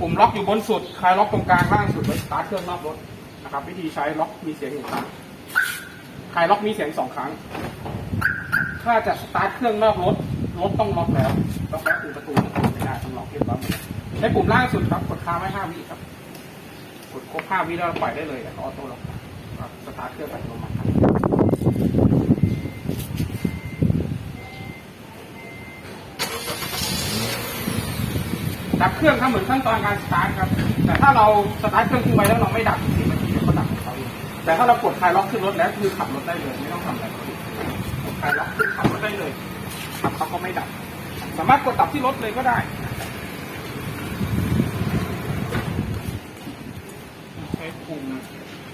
ปุ่มล็อกอยู่บนสุด คลายล็อกตรงกลางล่างสุดไว้สตาร์ทเครื่องนอกรถนะครับ วิธีใช้ล็อกมีเสียงหนึ่งครั้งคลายล็อกมีเสียงสองครั้ง ถ้าจะสตาร์ทเครื่องนอกรถรถต้องล็อกแล้วล็อกแล้วปิดประตูไม่ได้ต้องล็อกเรียบร้อยหมใช้ปุ่มล่างสุดครับกดค้างไว้ห้าวิครับ กดครบห้าวิแล้วปล่อยได้เลยออโต้ล็อกสตาร์ทเครื่องอัตโนมัติครับ ดับเครื่องครับเหมือนขั้นตอนการสตาร์ทครับ แต่ถ้าเราสตาร์ทเครื่องทิ้งไว้แล้วเราไม่ดับสิบนาทีเดี๋ยวเขาดับของเขาเองแต่ถ้าเรากดคลายล็อกขึ้นรถแล้วคือขับรถได้เลยไม่ต้องทำอะไรกดคลายล็อกขึ้นขับรถได้เลยขับเขาก็ไม่ดับ สามารถกดดับที่รถเลยก็ได้ใช้ปุ่ม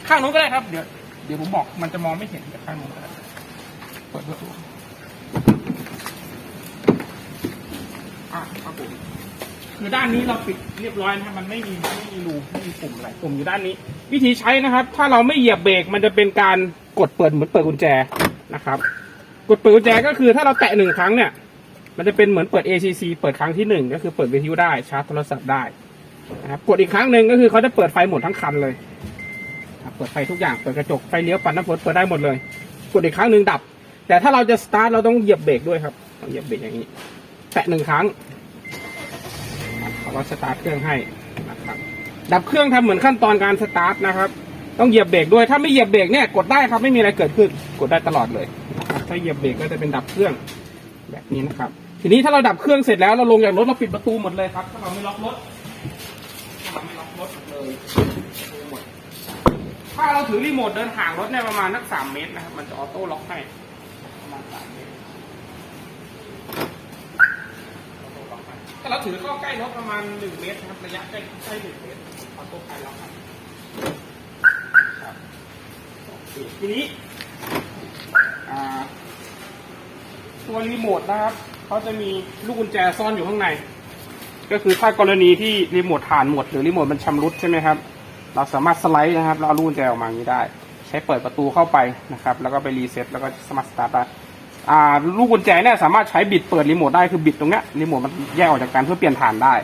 ข้างนู้นก็ได้ครับเดี๋ยวเดี๋ยวผมบอกมันจะมองไม่เห็นแต่ข้างนู้นก็ได้เปิดประตูอะครับผม คือด้านนี้เราปิดเรียบร้อยนะครับมันไม่มีไม่มีรูไม่มีปุ่มอะไรปุ่มอยู่ด้านนี้ วิธีใช้นะครับ ถ้าเราไม่เหยียบเบรกมันจะเป็นการกดเปิดเหมือนเปิดกุญแจนะครับ กดเปิดกุญแจก็คือถ้าเราแตะหนึ่งครั้งเนี่ย มันจะเป็นเหมือนเปิด ACC เปิดครั้งที่หนึ่งก็คือเปิดวิทยุได้ชาร์จโทรศัพท์ได้นะครับกดอีกครั้งหนึ่งก็คือเขาจะเปิดไฟหมดทั้งคันเลยเปิดไฟทุกอย่างเปิดกระจกไฟเลี้ยวปัดน้ำฝนเปิดได้หมดเลย กดอีกครั้งหนึ่งดับ แต่ถ้าเราจะสตาร์ทเราต้องเหยียบเบรกด้วยครับเหยียบเบรกอย่างนี้ แตะหนึ่งครั้ง ก็สตาร์ทเครื่องให้นะครับดับเครื่องทำเหมือนขั้นตอนการสตาร์ทนะครับ ต้องเหยียบเบรกด้วยถ้าไม่เหยียบเบรกเนี่ยกดได้ครับไม่มีอะไรเกิดขึ้นกดได้ตลอดเลยถ้าเหยียบเบรกก็จะเป็นดับเครื่องแบบนี้นะครับ ทีนี้ถ้าเราดับเครื่องเสร็จแล้วเราลงจากรถเราปิดประตูหมดเลยครับถ้าเราไม่ล็อกรถถ้าเราไม่ล็อกรถเลยหมดถ้าเราถือรีโมทเดินห่างรถเนี่ยประมาณนักสามเมตรนะครับมันจะออโต้ล็อกให้ประมาณสามเมตร ถ้าเราถือเข้าใกล้รถประมาณหนึ่งเมตรนะครับระยะใกล้ใกล้หนึ่งเมตรเอตัวไปแล็อกครับครับทีนี้ตัวรีโมทนะครับเขาจะมีลูกกุญแจซ่อนอยู่ข้างใน ก็คือถ้ากรณีที่รีโมทฐานหมดหรือรีโมทมันชำรุดใช่ไหมครับ เราสามารถสไลด์นะครับแล้วเอาลูกกุญแจออกมาอย่างนี้ได้ ใช้เปิดประตูเข้าไปนะครับ แล้วก็ไปรีเซ็ตแล้วก็สามารถสตาร์ทได้ อ่าลูกกุญแจเนี่ยสามารถใช้บิดเปิดรีโมทได้คือบิดตรงเนี้ยรีโมทมันแยกออกจากกันเพื่อเปลี่ยนฐานได้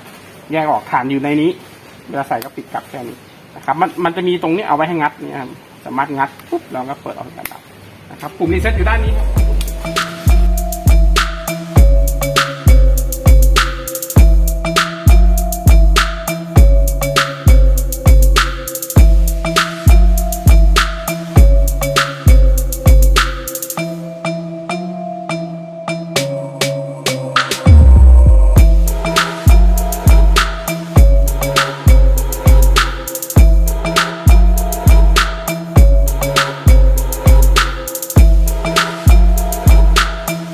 แยกออกฐานอยู่ในนี้เวลาใส่ก็ปิดกลับแค่นี้นะครับมันมันจะมีตรงนี้เอาไว้ให้งัดเนี่ยครับสามารถงัดปุ๊บเราก็เปิดออกจากกันได้นะครับปุ่มรีเซ็ตอยู่ด้านนี้ครับ